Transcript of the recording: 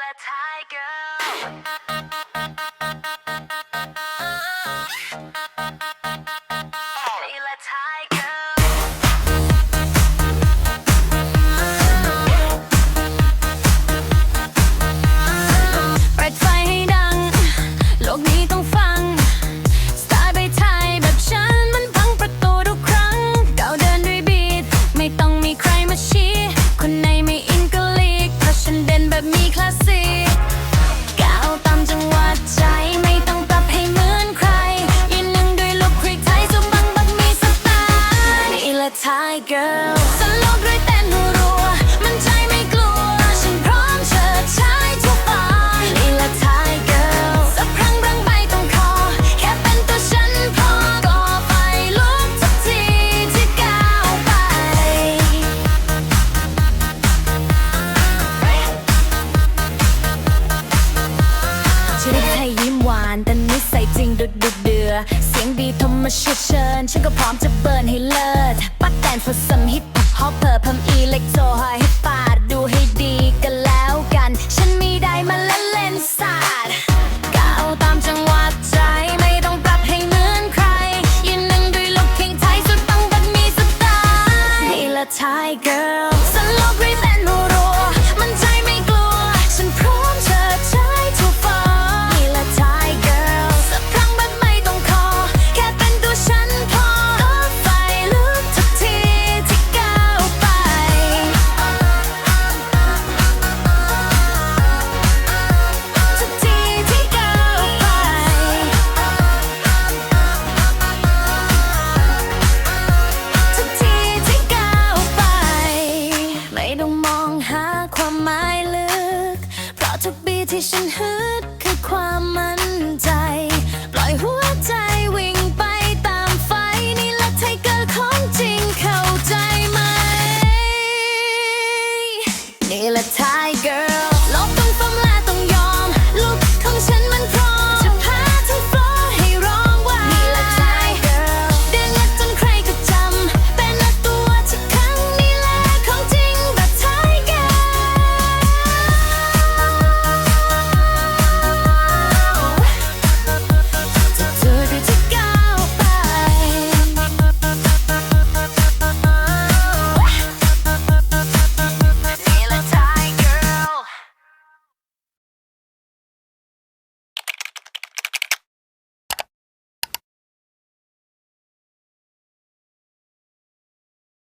ละไล์นี่แหละไทยเกิลสโลกด้วยเต้นรัวมันใจไม่กลัว ฉันพร้อมเชิดชายทุกฝ่ายนี่แหละไทยเกิลสักครั้งรังใบตรงคอ แค่เป็นตัวฉันพอก่อไฟลุกทุกทีที่ก้าวไป ชีวิตไทยยิ้มหวานแต่นิสัยจริงดุดดุด ดีธรรมชาติเชิญ ฉันก็พร้อมจะเบิร์นให้เลิศปักแตน for some hip hop เพิ่มเพิ่มอีเล็กโทรให้ปาดดูให้ดีกันแล้วกัน ฉันมีได้มาเล่นเล่นศาสตร์ก้าวตามจังหวะใจไม่ต้องปรับให้เหมือนใคร ยืนหนึ่งด้วยลุคคิงไทยสุดปังแบบมีสไตล์นี่ละไทย girl ฉันหา